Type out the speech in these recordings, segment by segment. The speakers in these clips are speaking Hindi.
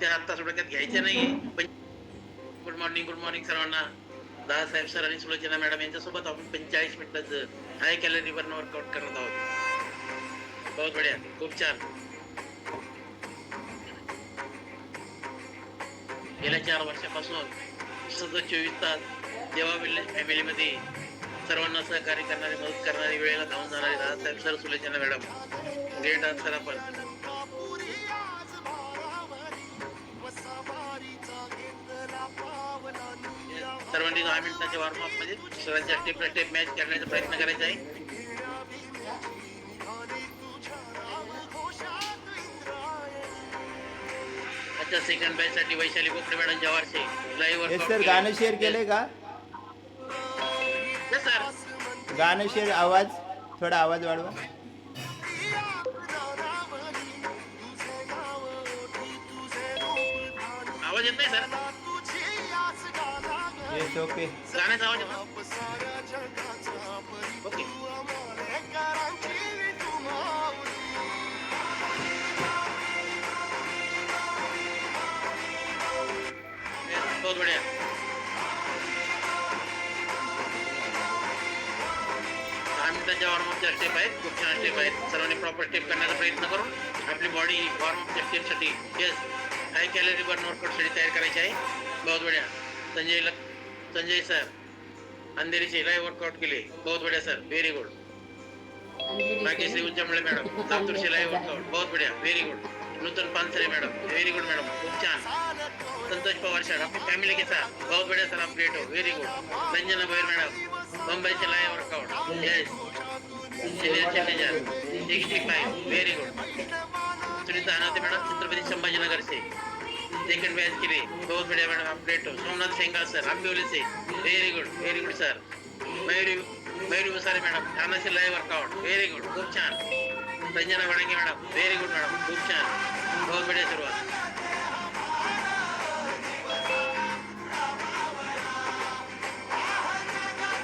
त्या आत्ता डोक्यात घ्यायच्या नाही गुड मॉर्निंग गुड मॉर्निंग सर्वांना. दादासाहेब सर आणि सुलोचना मॅडम यांच्यासोबत आपण पंचेचाळीस मिनिटाचं हाय कॅलरीवरनं वर्कआउट करत आहोत. बहुत बढिया. खूप छान. गेल्या चार वर्षापासून सतत चोवीस तास देवा फॅमिलीमध्ये सर्वांना सहकार्य करणारे मदत करणारी वेळेला धावून जाणारे Dadasaheb sir Sulochana madam. Great आहात सर आपण. सर्वांनी दहा मिनिटाच्या वॉर्मअपमध्ये सगळ्यांच्या स्टेप बाय स्टेप मॅच करण्याचा प्रयत्न करायचा आहे. अच्छा सेकंड बॅच साठी वैशाली बोकडे मॅडम लाईव्ह हे सर गाणं शेअर केलंय का? सर गाणं शेअर आवाज थोडा आवाज वाढवा. आवाज येत नाही सर येस ओके गाण्याचा आवाज़ येतो ओके। बहुत बढ़िया। वॉर्मअपच्या स्टेप आहेत छान स्टेप आहेत सर्वांनी प्रॉपर स्टेप करण्याचा प्रयत्न करून आपली बॉडी वॉर्मअपच्या स्टेपसाठी येस हाय कॅलरी बर्न वर्कआउटसाठी तयार करायची आहे बहुत बढ़िया। संजय लक संजय सर अंधेरीचे लाईव्ह वर्कआउट केले बहुत बढ़िया sir very good Bhagyashree Unchamale madam लातूरचे लाईव्ह वर्कआउट बहुत बढ़िया very good Nutan Pansare madam very good madam छान संतोष पवार सर, आपकी फैमिली के साथ, बहुत बढ़िया सर, आप ग्रेट हो वेरी गुड रंजना भैर मैडम मुंबई से live workout yes senior challenger sixty five very good Sunita Anate madam, Chhatrapati Sambhajinagar से. सेकंड बैच के लिए बहुत बढ़िया मैडम आप ग्रेट हो। सोमनाथ सेंगाल सर अम्बिवली से। Very good very good sir Mayuri Mayuri Musare madam. Thana से लाइव वर्कआउट वेरी गुड खूप छान Ranjana Wadange madam very good madam खूप छान बहुत बढ़िया सुरुवात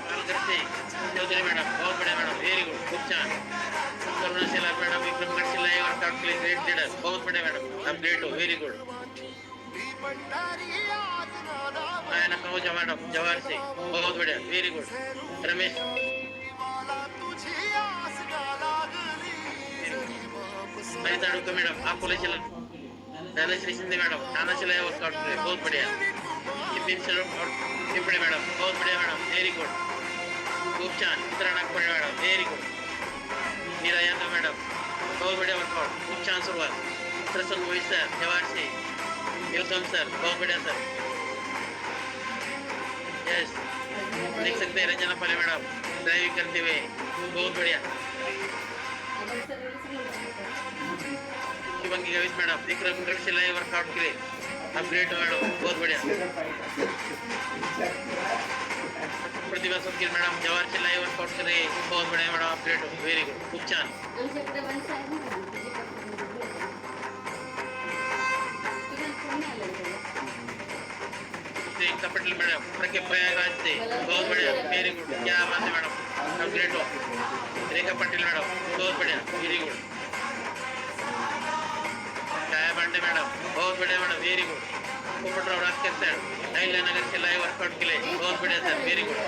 पालघरचे चौधरी मॅडम, बहुत बढ़िया मॅडम व्हेरी गुड खूप छान करुणा शेलार मॅडम विक्रमगड से लाइव वर्कआउट के लिए ग्रेट लीडर बहुत बढ़िया मैडम आप ग्रेट हो वेरी गुड बहुत बढ़िया वेरी गुड रमेश। अनिता डुक्कर मैडम अकोले से Dhanashree Shinde madam live workout बहुत बढ़िया। टिपणे मॅडम, बहुत बढ़िया मॅडम व्हेरी गुड खूप छान Chitra Nagpure madam very good Neera Yadav madam, बहुत बढ़िया वर्कआउट खूप छान सुरुवात प्रसन्न मोहित सर, जवाहर से वेलकम सर बहुत बढ़िया सर यस देख सकते हैं, रंजना पाले मैडम ड्राइविंग करते हुए. बहुत बढ़िया. शिवंगी गवित मैडम विक्रम गढ़ से लाइव वर्कआउट के. लिए आप ग्रेट मैडम बहुत बढ़िया. Pratibha Sadgir madam Jawahar live workout कर रहे. बहुत बढ़िया मॅडम आप हो गुड खूप छान आमच्याकडे वंश आहे ना तुझ्या कोणी आलं तुला प्रियंका पटेल मैडम प्रके प्रयागराज से बहुत बढ़िया वेरी गुड क्या बात है मैडम आप ग्रेट हो रेखा पटेल मैडम बहुत बढ़िया very good Chhaya Pande madam बहुत बढ़िया madam very good Popatrao Rajkar sir Ahilya Nagar से लाइव वर्कआउट के लिए बहुत बढ़िया sir very good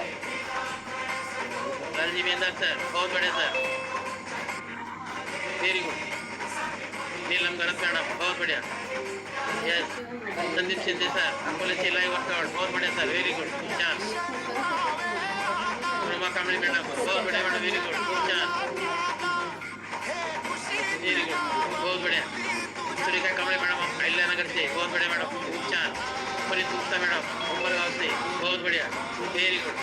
Lalji Mehandar sir बहुत बढ़िया sir very good Neelam Garat madam बहुत बढ़िया यस संदीप शिंदे सर अकोले से लाइव वर्कआउट बहुत बढ़िया सर वेरी गुड खूप छान रमा कांबळे मॅडम बहुत बढ़िया मॅडम वेरी गुड खूप छान वेरी गुड बहुत बढ़िया सुरेखा कांबळे मॅडम अहिल्यानगर से बहुत बढ़िया मैडम खूप छान परित गुप्ता मैडम उमरगाव से बहुत बढ़िया वेरी गुड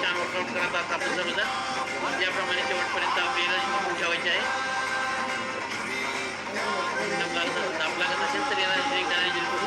छान वर्कआउट करत आहात आपण सर्वजण याप्रमाणे शेवटपर्यंत आपली एनर्जी टिकून ठेवायची आहे आपला आपला कसं असेल तर एनर्जी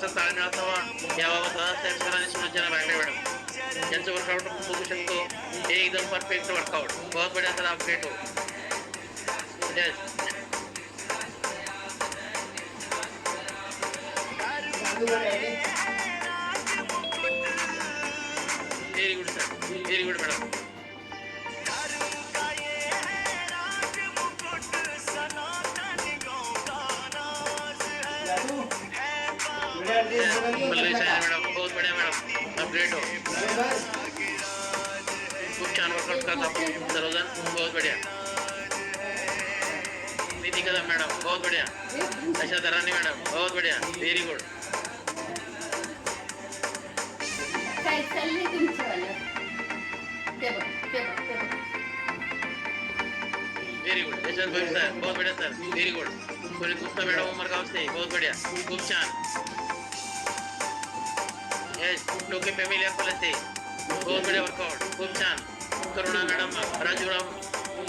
कसा ताळमेळ असावा याबाबत साहेब सरांनी सूचना बाहेर मॅडम त्यांचं वर्कआउट आपण बघू शकतो. हे एकदम परफेक्ट वर्कआउट बहुत बढ़िया सर अपडेट होतो हो very good sir very good madam madam बहुत बढ़िया मॅडम। आप ग्रेट हो खूप छान वर्कआउट करता सर्वजण बहुत बढ़िया। निधी कदम मॅडम बहुत बढ़िया। अशा दराने मॅडम बहुत बढ़िया। Very good very good Yashwant भाई सर बहुत बढ़िया sir. Very good Sunil Gupta madam Umargaon से बहुत बढ़िया। खूप छान यस टोके फॅमिली अकोला बहुत बढ़िया वर्कआउट खूप छान करुणा मॅडम राजूराम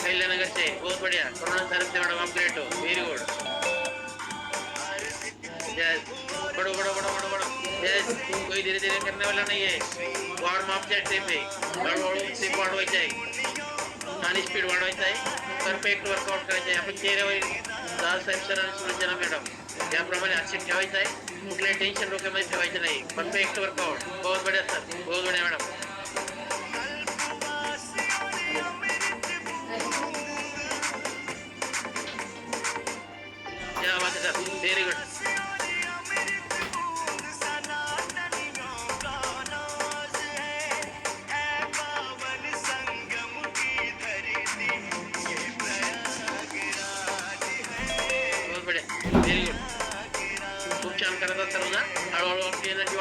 कल्याणनगर से बहुत बढ़िया करुणा सर मैडम आप ग्रेट हो वेरी गुड यस बड़ो बड़ो बड़ो बड़ो बड़ो यस कोई धीरे धीरे करने वाला नहीं है. वार्म अप च्या स्टेप आहे हळूहळू स्टेप वाढवायचे आहे आणि स्पीड वाढवायचा आहे परफेक्ट वर्कआउट करायचं आहे आपण चेहऱ्यावर दादा साहेब सर मॅडम. याप्रमाणे आक्षेप ठेवायचा आहे. कुठल्याही टेन्शन डोक्यामध्ये ठेवायचं नाही. परफेक्ट वर्कआउट बहुत बढ़िया सर बहुत बढ़िया मॅडम या बात सर व्हेरी गुड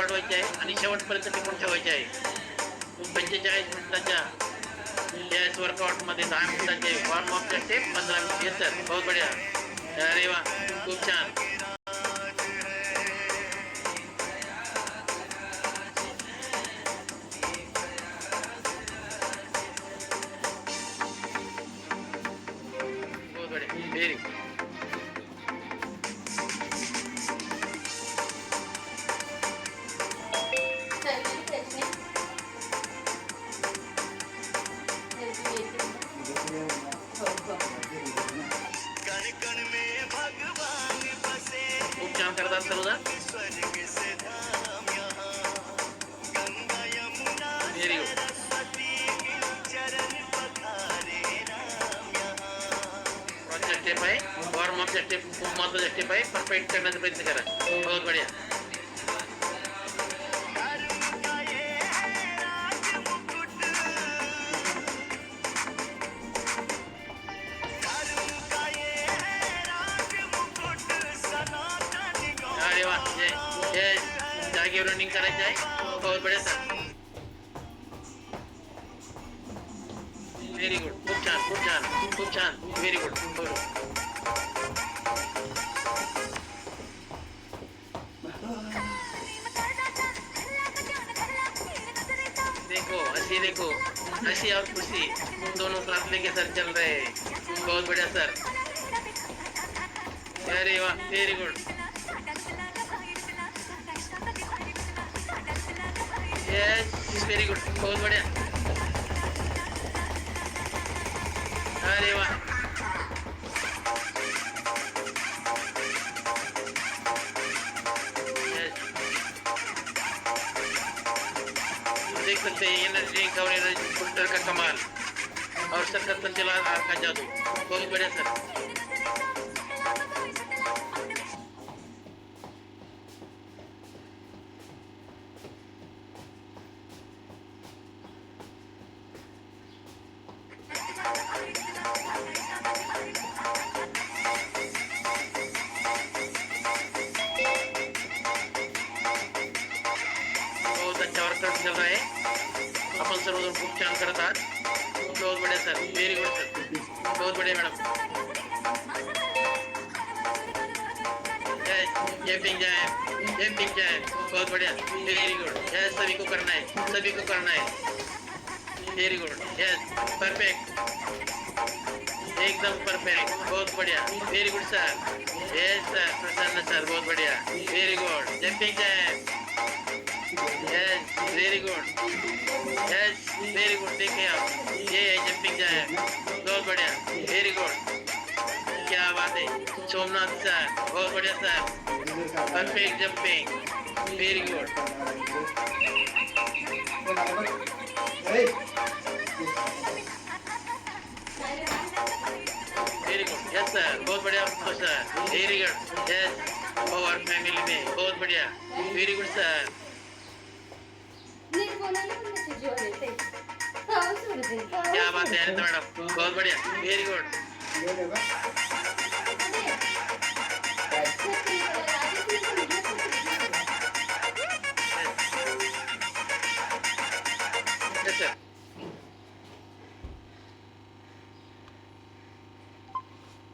वाढवायची आहे आणि शेवटपर्यंत टिकून ठेवायची आहे. पंचेचाळीस मिनिटाच्या या वर्कआउटमध्ये दहा मिनिटाचे वॉर्म अपचे स्टेप पंधरा मिनिट येतात बहुत बढ़िया. अरे वा खूप छान. छान करतात सर्व व्हेरी गुड स्टेप आहे वॉर्म अपचा स्टेप खूप महत्वाचा स्टेप आहे परफेक्ट करण्याचा प्रयत्न करा बहुत बढ़िया आहे बहुत बढ़िया सर व्हेरी गुड गुड देखो हँसी देखो हँसी और खुशी दोनों साथ लेके सर चल रहे हैं बहुत बढ़िया सर अरे वाह वेरी गुड वेरी गुड बहुत बढ़िया। अरे वाह। देख सकते हैं एनर्जी और एनर्जी का कमाल। और सर का संचला का जादू बहुत बढ़िया सर अपन सर्वजण खूप छान करत आहात बहुत बढ़िया सर व्हेरी गुड सर। बहुत बढ़िया madam. Jumping jack jumping jack बहुत बढ़िया। वेरी गुड यस सभी को करना है। सभी को करना है। वेरी गुड यस परफेक्ट एकदम परफेक्ट बहुत बढ़िया। Very good sir yes sir Prasanna sir बहुत बढ़िया। Very good jumping jack yes very good yes very good देखिए आप। ये है जंपिंग जैप बहुत बढ़िया। वेरी गुड क्या बात है। सोमनाथ सर बहुत बढ़िया sir perfect jumping very good very good yes sir बहुत बढ़िया sir very good yes Pawar family में बहुत बढ़िया। वेरी गुड सर क्या बात है मैडम? बहुत बढ़िया। वेरी गुड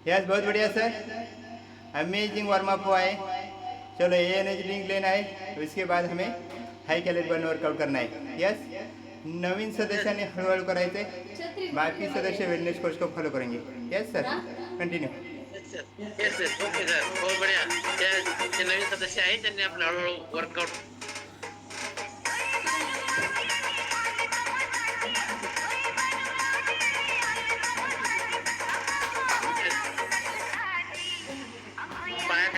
यस बहुत बढ़िया सर अमेजिंग वार्म अप हुआ है। चलो ये एनर्जी ड्रिंक लेना है उसके बाद हमें हाई कैलरी बर्न वर्कआउट करना है यस नवीन सदस्य हळूहळू करायचं कराए बाकी सदस्य वेलनेस कोर्स को फॉलो करेंगे. Yes sir continue yes sir okay sir बहुत बढ़िया. नवीन सदस्य है त्यांनी आपलं हळूहळू वर्कआउट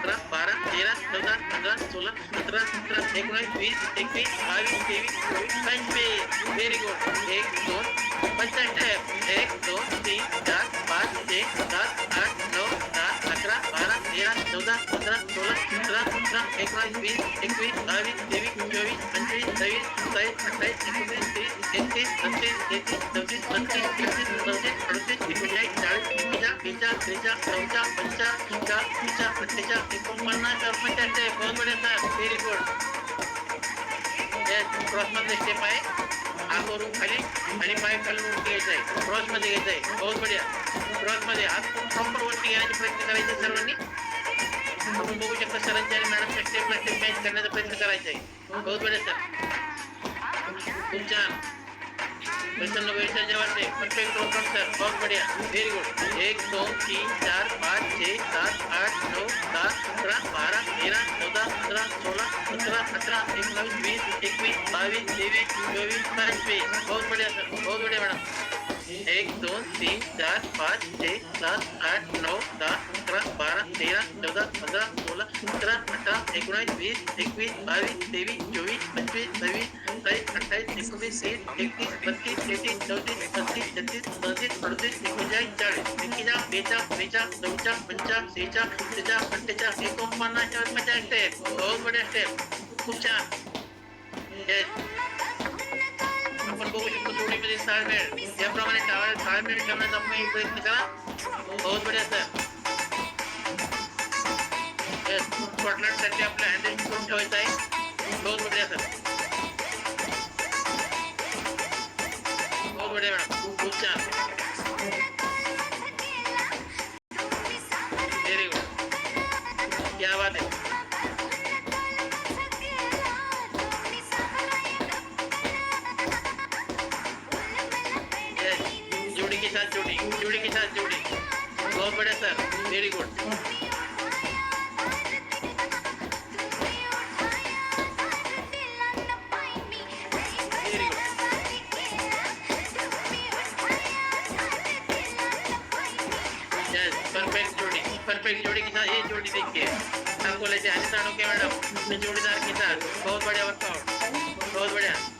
अकरा तेरह तेरा चौदा पंद्रह, सोलह, सत्रह सत्रह। उन्नीस बीस, इक्कीस, बाईस, तेईस, चौबीस पंचवीस वेरी गुड एक, दो पंचायत है एक, दो, तीन, चार, पाँच, छः, सात, आठ, नौ, दस अकरा बारा तेरा चौदा पंधरा सोळा सतरा सतरा एकोणीस वीस एकवीस बावीस तेवीस चोवीस पंचवीस सव्वीस सत्तावीस अठ्ठावीस एकोणीस तीस एकतीस बत्तीस तेहतीस चौतीस बत्तीस तेहतीस चौतीस अडतीस एकोणचाळीस चाळीस पंचेचाळीस बेचाळीस त्रेचाळीस चौचाळीस पंचाळीस चाळीस पंचाळीस अठ्ठेचाळीस एकोणपन्नास पंच्याऐंशी बहुत बढ़िया सर व्हेरी गुड क्रॉसमध्ये स्टेप आहे हात वरून खाली आणि पाय खाली घ्यायचं घ्यायचा आहे. क्रॉसमध्ये घ्यायचा आहे. बहुत बढ़िया क्रॉसमध्ये हात प्रॉपर वरती घेण्याचा प्रयत्न करायचा सर्वांनी. आपण बघू शकता सरांच्या आणि मॅडमच्या स्टेपला स्टेप मॅच करण्याचा प्रयत्न करायचा आहे. बहुत बढ़िया सर खूप छान. Prasanna Vaishal Jewate perfect open sir बहुत बढ़िया। वेरी गुड एक, दो, तीन, चार, पाँच छः सात, आठ, नौ, दस, सत्रह, बारह, तेरह, चौदह, पंद्रह, सोलह, सत्रह अठारह उन्नीस बीस, इक्कीस, बाईस, तेईस, चौबीस, पच्चीस। बहुत बढ़िया, सर। बहुत बढ़िया, मैडम। एक दोन तीन, चार, पाँच, छः, सात, आठ, नौ, दस अकरा बारह, तेरह, चौदह, पंद्रह, सोलह, सत्रह, अठारह एकोणीस वीस एकवीस बावीस तेवीस चोवीस पंचवीस सव्वीस सत्तावीस अठ्ठावीस एकोणीस तीस एकतीस बत्तीस तेहतीस चौतीस पस्तीस छत्तीस सदतीस अडतीस एक्केचाळीस बेचाळीस त्रेचाळीस चौचाळीस पंचाळीस सेहेचाळीस सत्तेचाळीस अठ्ठेचाळीस एकोणपन्नास पंचाळीस स्टेप बहुत बढिया स्टेप खूप छान Yes. आपण में शकतो जोडीमध्ये ताळमेळ याप्रमाणे टाळ ताळमेळ ठेवण्याचा आपण एक प्रयत्न करा बहुत बढिया सर स्कॉटलंडसाठी आपलं हँडल करून ठेवायचं आहे बहुत बढिया सर बहुत बढिया मॅडम। खूप जोड़ी के साथ जोड़ी बहुत बढ़िया सर वेरी गुड परफेक्ट जोड़ी परफेक्ट जोड़ी के साथ ये जोड़ी देखिए। आपको लेते हैं अनिता के मैडम जोड़ीदार के साथ बहुत बढ़िया वर्कआउट बहुत बढ़िया।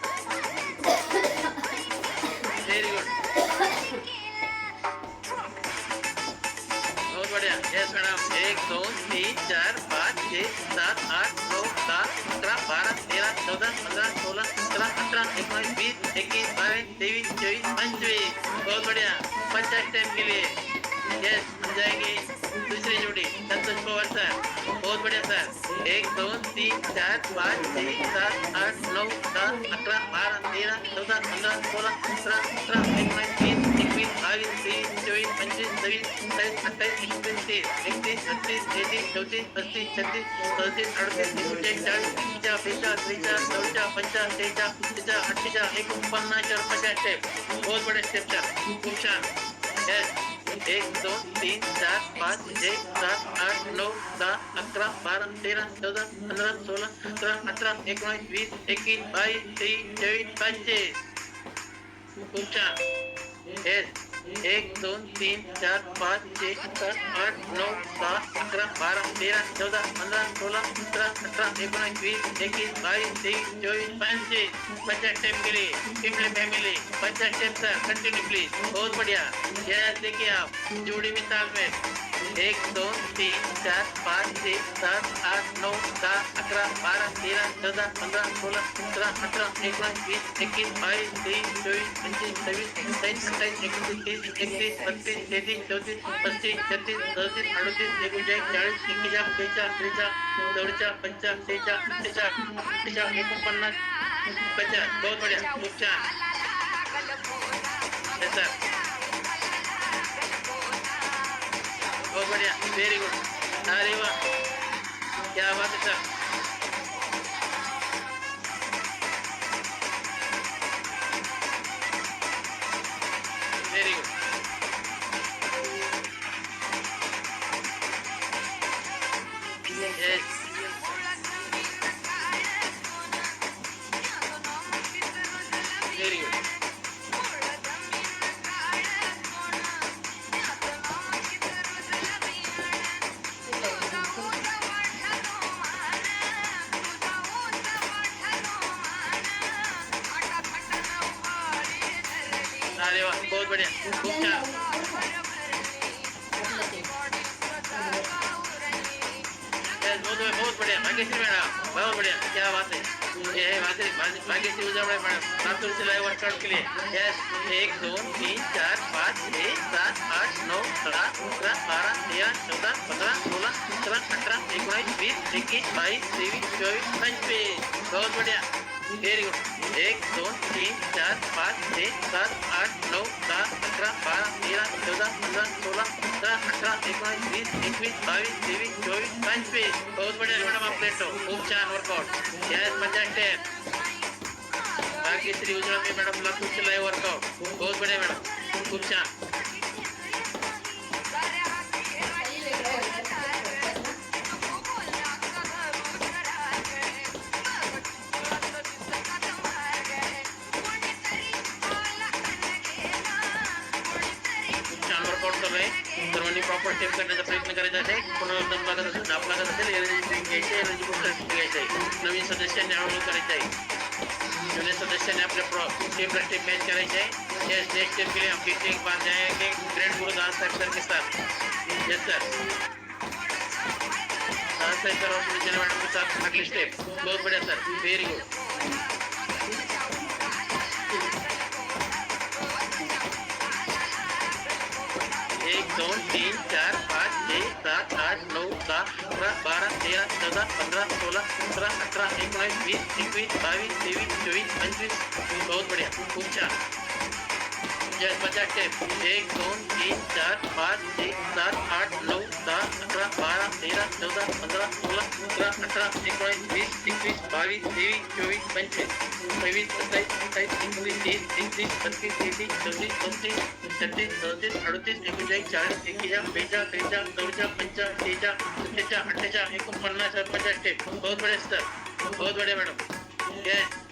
बहुत बढ़िया। Yes, madam. एक, दो, तीन, चार, पाँच, छः, सात, आठ, नौ, दस ग्यारह बारह, तेरह, चौदह, पंद्रह, सोलह, सत्रह अठारह उन्नीस बीस, इक्कीस, बाईस, तेईस, चौबीस पंचवीस बहुत बढ़िया। पचास टाइम के लिए। यस, हम जाएँगे दूसरी जोड़ी। संतोष पवार सर बढ़िया सर एक, दो, तीन, चार, पाँच, छः, सात, आठ, नौ, दस, अठारह, बारह, तेरह, चौदह, पंद्रह, सोलह, सत्रह अठारह उन्नीस बीस इक्कीस, बाईस, तेईस, चौबीस, पच्चीस, छब्बीस, सत्ताईस, अट्ठाईस, इकतीस तीस चौंतीस पस्तीस छत्तीस अड़तीस पचास स्टेप बहुत बड़े स्टेप सर एक दो तीन चार पाँच छः सात आठ नौ दस अकरा बारह तेरह चौदह पंद्रह सोलह सत्रह अठारह एकोणीस वीस एकवीस बाईस तेईस चौबीस पच्चीस छान येस एक, दो, तीन, चार, पाँच, छः, सात, आठ, नौ सात अठारह बारह, तेरह, चौदह, पंद्रह, सोलह, सत्रह अठारह उन्नीस बीस, इक्कीस, बाईस, तेईस, चौबीस पैंतीस पचास टाइम के लिए। टिमले फैमिली पचास टाइम सर कंटिन्यू प्लीज़ बहुत बढ़िया। यह देखिए आप, जोड़ी में। तालमेल एक दो तीन चार पाच छः सात आठ नऊ दहा अकरा बारा तेरा चौदा पंधरा सोळा सतरा अठरा एकोणीस वीस एकवीस बावीस तेवीस चोवीस पंचवीस सव्वीस सत्तावीस अठ्ठावीस एकोणतीस तीस एकतीस बत्तीस तेहतीस चौतीस पस्तीस छत्तीस सदतीस अडतीस एकोणचाळीस चाळीस एक्केचाळीस बेचाळीस त्रेचाळीस चौवेचाळीस पंचाळीस शेहेचाळीस अठ्ठेचाळीस अठ्ठेचाळीस एकोणपन्नास पचास बहुत बढ़िया खूप छान बढ़िया वेरी गुड अरे वाह क्या बात है सर तेरह चौदह पंद्रह सोलह सत्रह अठारह उन्नीस बीस इक्कीस बाईस तेईस चौबीस पंचवीस बहुत बढ़िया वेरी गुड एक दो तीन चार पाँच छः सात आठ नौ दस अकरा बारह तेरह चौदह पंद्रह सोलह सत्रह अठरा एकोणीस वीस एकवीस बावीस तेवीस चोवीस पंचवीस बहुत बढ़िया मॅडम आपले तो खूप छान वर्कआउट यस मज़ा स्टेप भाग्यश्री उजळमी मॅडम लातूरचे लाईव्ह वर्कआउट बहुत बढ़िया मॅडम खूप छान स्टेप करण्याचा प्रयत्न करायचा आहे दम लागत असेल धाप लागत असेल एनर्जी ड्रिंक घ्यायचे एनर्जी बुस्टर घ्यायचं आहे नवीन सदस्यांनी हळूहळू करायचं आहे जुने सदस्यांनी आपल्या pro step by step match करायचे आहे यस नेक्स्ट स्टेप के लिए हम फिर एक बार जाएँगे ग्रेट गुरुदास साहब सर के साथ यस सर दास साहब सर और मैडम के साथ अगली स्टेप बहुत बढ़िया सर वेरी गुड एक दोन तीन चार पाच छः सात आठ नऊ दहा अकरा बारा तेरा चौदा पंधरा सोळा सतरा अठरा एकोणीस वीस एकवीस बावीस तेवीस चोवीस पंचवीस बहुत बढ़िया खूप छान. एक दोन तीन, चार, पाच, छः, सात, आठ नऊ दहा अकरा बारा तेरह, चौदह, पंद्रह, सोलह, सत्रह, अठारह एकोणीस वीस एकवीस बावीस तेवीस चोवीस पंचवीस सव्वीस सत्तावीस अठ्ठावीस एकोणीस तीस एकतीस बत्तीस तेहतीस चौतीस चौतीस, छत्तीस सदतीस अडतीस एकोणचाळीस चाळीस एकेचाळीस बेचाळीस त्रेचाळीस चौवेचाळीस पंचाळीस शेहेचाळीस सत्तेचाळीस अठ्ठेचाळीस एकोणपन्नास पचास स्टेप बहुत बढिया सर बहुत बढिया मॅडम, यस।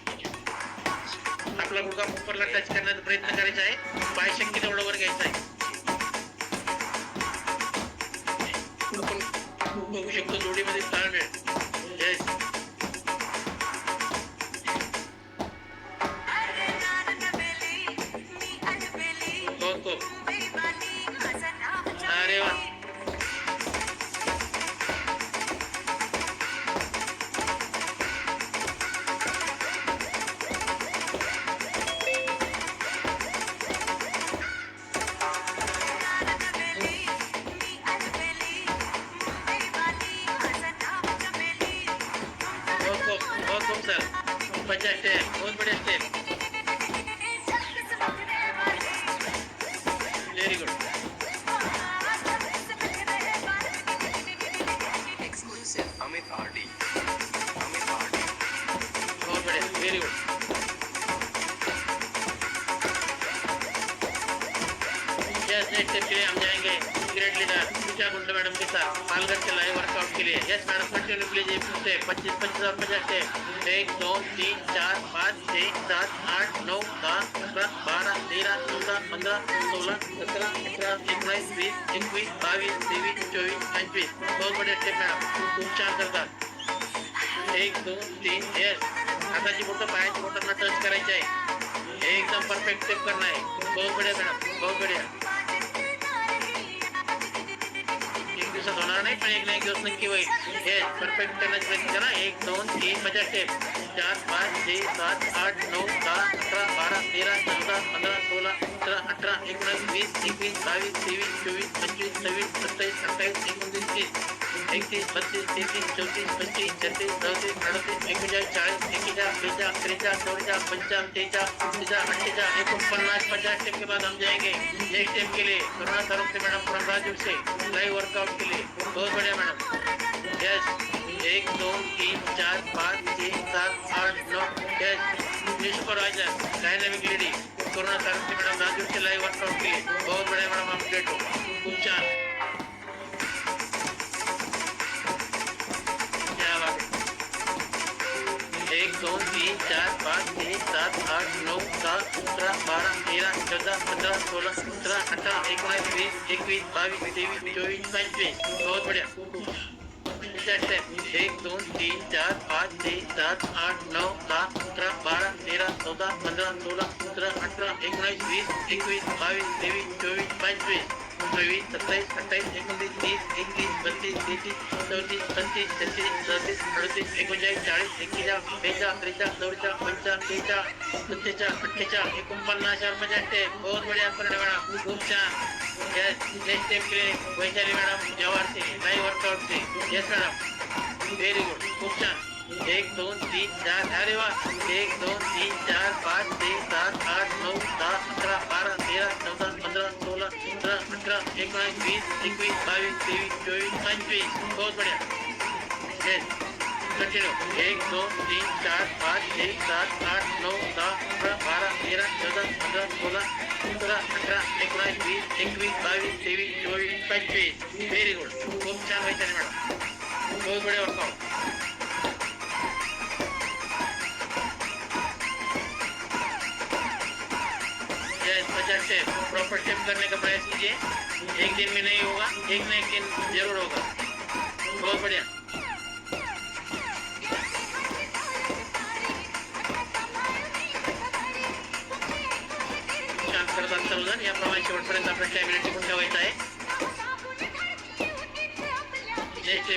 आपला गुडघा उपरला टच करण्याचा प्रयत्न करायचा आहे. पाय शक्य तेवढं वर घ्यायचा आहे. आपण बघू शकतो जोडीमध्ये ताळमेळ पूजा गुंड मैडम के साथ? पालघर के लाइव वर्कआउट के लिए। Yes madam continue please step पच्चीस पच्चीस और पचास स्टेप एक, दो, तीन, चार, पाँच, छः, सात, आठ, नौ, दस ग्यारह बारह, तेरह, चौदह, पंद्रह, सोलह, सत्रह, अठारह एकोणीस वीस एकवीस बावीस तेवीस चोवीस पंचवीस बहुत बढ़िया स्टेप मॅडम। खूप छान करतात एक दोन तीन यस हाताची बोटं पायाची बोटांना टच करायची आहे एकदम परफेक्ट स्टेप करना है। बहुत बढ़िया, मॅडम। बहुत बढ़िया। नाही पण एक ना एक दिवस नक्की होईल हे परफेक्ट करण्याचा प्रयत्न करा, एक दोन तीन पचास स्टेप चार, पाच छः सात, आठ, नौ दहा अठारह बारा तेरा चौदा पंधरा सोळा सतरा अठरा, एकोणीस, वीस, एकवीस, बावीस, तेवीस, चोवीस, पंचवीस, सव्वीस, सत्तावीस अठ्ठावीस एकोणतीस, तीस, एकतीस बत्तीस तेहतीस, चौतीस, पंचवीस, छत्तीस चौतीस अडतीस एकोणचाळीस चाळीस, एकेचाळीस, बेचाळीस, त्रेचाळीस, चौवेचाळीस पंचाळीस तेचाळीस सत्तेचाळीस, अठ्ठेचाळीस, एकोणपन्नास, पचास स्टेप के बाद हम जाएँगे नेक्स्ट स्टेप के लिए। करुणा सरोग से मैडम राजू से लाइव वर्कआउट के लिए। बहुत बढ़िया मैडम। यस एक दोन तीन, चार, पाँच छः सात, आठ, नौ yes supervisor dynamic lady Karuna Sarog से मैडम राजू से लाइव वर्कआउट के लिए बहुत बढ़िया मैडम अपडेट हो। खूप छान क्या बात एक दोन तीन, चार, पाँच, छः, सात, आठ, नौ, दस सत्रह बारह, तेरह, चौदह, पंद्रह, सोलह, सत्रह, अठारह एकोणीस वीस एकवीस बावीस तेवीस चोवीस पंचवीस बहुत बढ़िया। एक दोन तीन चार पाँच छः सात आठ नौ सात सत्रह बारह तेरह चौदह पंद्रह सोलह सत्रह अठारह उन्नीस बीस इक्कीस बाईस तेईस चौबीस पंचवीस चोवीस सत्तावीस अठ्ठावीस एकोणतीस तीस एकतीस बत्तीस तेहतीस चौतीस पस्तीस छत्तीस सदतीस अडतीस एकोणचाळीस चाळीस एक्केचाळीस बेचाळीस त्रेचाळीस चौवेचाळीस पंचाळीस शेहेचाळीस सत्तेचाळीस अठ्ठेचाळीस एकोणपन्नास चार स्टेप बहुत बढ़िया करणे मॅडम खूप छान नेक्स्ट स्टेप के वैशाली मैडम जवाहर से लाइव वर्कआउट से यस मैडम व्हेरी गुड खूप छान एक दोन तीन चार अरे वा. एक दोन तीन चार पाच छः सात आठ नऊ दहा अकरा बारा तेरा चौदा पंधरा सोळा सतरा अठरा एकोणीस वीस एकवीस बावीस तेवीस चोवीस पंचवीस. बहुत बढ़िया. कंटिन्यू हो. एक दोन तीन चार पाच एक सात आठ नऊ दहा अकरा बारा तेरा चौदा पंधरा सोळा सतरा अठरा एकोणीस वीस एकवीस बावीस तेवीस चोवीस पंचवीस. व्हेरी गुड खूप छान वैशाली मॅडम. बहुत बढ़िया वर्कआउट स्टेप प्रॉपर स्टेप करने का प्रयास कीजिए। एक दिन में नहीं होगा, एक न एक दिन ज़रूर होगा। बहुत बढ़िया।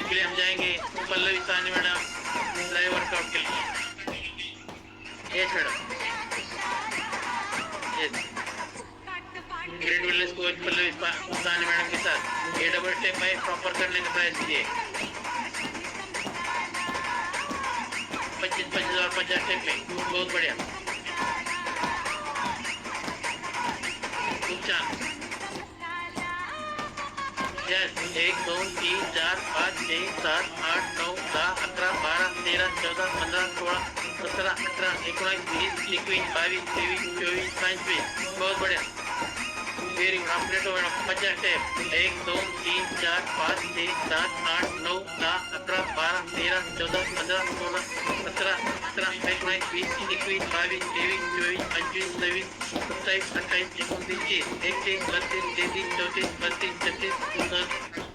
के लिए हम जाएँगे पल्लवी मैडम लाइव वर्कआउट के लिए। मैडम कोच मैडम के साथ। ये डबल है प्रॉपर पच्चीस पच्चीस और पचास बहुत बढ़िया। एक दोन तीन, चार, पाच छः सात, आठ नऊ दहा अकरा बारा तेरा चौदा पंधरा सोळा सतरा अठरा एकोणीस वीस एकवीस बावीस तेवीस चोवीस पंचवीस बहुत बढ़िया। वेरी यहाँ अपडेट तो पचास है एक, दो, तीन, चार, पाँच छः सात, आठ, नौ, दस अकरा बारह, तेरह, चौदह, पंद्रह, सोलह, सत्रह सत्रह एकोणीस बीस इक्कीस, बाईस, तेईस, चौबीस पंचवीस छब्बीस, सत्ताईस, अट्ठाईस एकोणतीस तीस एकतीस बत्तीस, तैतीस, चौतीस बत्तीस छत्तीस Yes.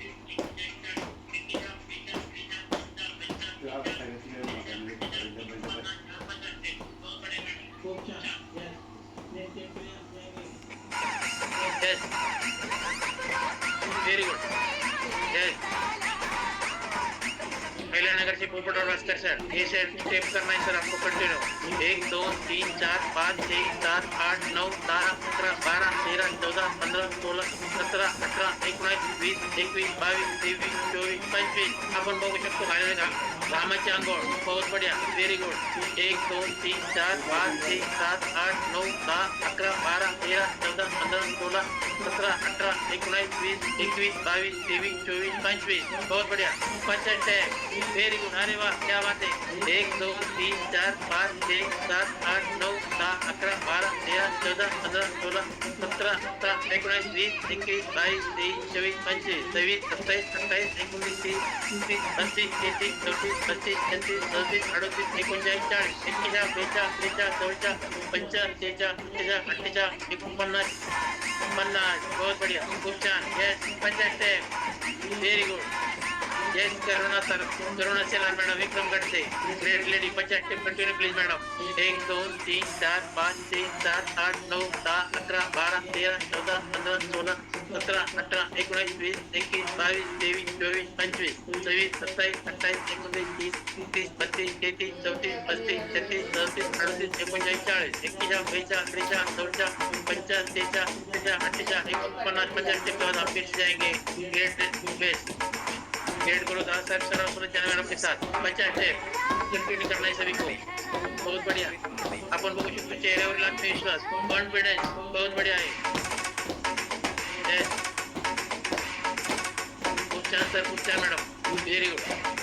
पहले नगर से पोपट और भास्कर सर। ये, सर स्टेप करना है, सर, आपको कंटिन्यू एक, दो, तीन, चार, पाँच छः सात, आठ, नौ, बारह, सत्रह, बारह, तेरह, चौदह, पंद्रह, सोलह, सत्रह, अठारह एकोणीस वीस एकवीस बावीस तेवीस चोवीस पंचवीस आपण बघू शकतो खाली का रामाची बहुत बढिया व्हेरी गुड एक दोन तीन, चार, पाच, छः, सात, आठ नऊ दहा अकरा बारा तेरा चौदा पंधरा सोळा सतरा अठरा एकोणीस वीस एकवीस बावीस तेवीस चोवीस पंचवीस बहुत बढ़िया टैग वेरी गुड अरे वाह, क्या बात है? एक, दो, तीन, चार, पाँच, छः, सात, आठ, नौ दहा अकरा बारा तेरा चौदा पंधरा सोळा सतरा अठरा एकोणीस वीस एकवीस बावीस तेवीस चोवीस पंचवीस सव्वीस सत्तावीस अठ्ठावीस एकोणतीस तीस तीस बत्तीस चौतीस पस्तीस छत्तीस सदतीस अडतीस, एकोणचाळीस, चाळीस, एक्केचाळीस, बेचाळीस, त्रेचाळीस चौचाळीस पंचाळीस त्रेचाळीस सत्तेचाळीस अठ्ठेचाळीस, एकोणपन्नास पन्नास बहुत बढ़िया. खूप छान. येस पचास tag very good yes Karuna sir Karuna Selar madam. Vikram Gadse. Great lady पचास टेप कंटिन्यू प्लीज़ मॅडम एक, दोन, तीन, चार, पाच छः सात, आठ नऊ दहा, अकरा, बारा, तेरा, चौदा, पंधरा, सोळा, सतरा, अठरा, एकोणीस, वीस, एकवीस, बावीस, तेवीस, चोवीस, पंचवीस, सव्वीस, सत्तावीस, अठ्ठावीस, एकोणतीस, तीस तीस बत्तीस तेहतीस, चौतीस, पस्तीस, छत्तीस, सदतीस, अडतीस, एकोणचाळीस, चाळीस एक्केचाळीस बेचाळीस त्रेचाळीस चौचाळीस पंचाळीस तेचाळीस सत्तेचाळीस, अठ्ठेचाळीस, एकोणपन्नास, पचास टेप के बाद आप जाएँगे ग्रेट बेस्ट गेट करो दास साहब सर और सुरेश मैडम के साथ पंचायत टेप कंटिन्यू करना है सभी को। बहुत बढ़िया। अपन को कुछ चेहरे और लाख में विश्वास। कॉन्फिडेंस बहुत बढ़िया है. खूप छान सर खूप छान मॅडम। व्हेरी गुड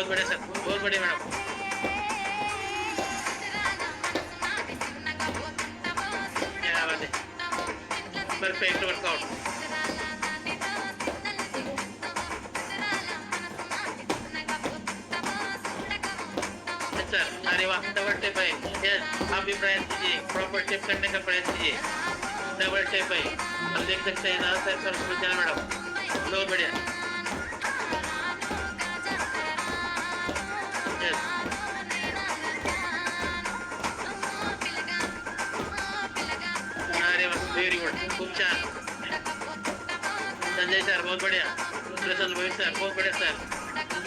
बहुत बढ़िया सर बहुत बढ़िया मैडम। परफेक्ट वर्कआउट अरे वाह डबल टेप है। यस आप भी प्रयास कीजिए। प्रॉपर टेप करने का प्रयास कीजिए। डबल टेप है। हम देख सकते हैं सर मैडम? बहुत बढ़िया। छान संजय सर, बहुत बढ़िया। प्रसन्न भोईर सर, बहुत बढ़िया सर।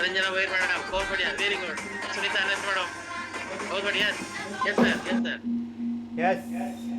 रंजना भोईर मैडम, बहुत बढ़िया very good Sunita Anant madam, बहुत बढ़िया। Yes sir yes sir yes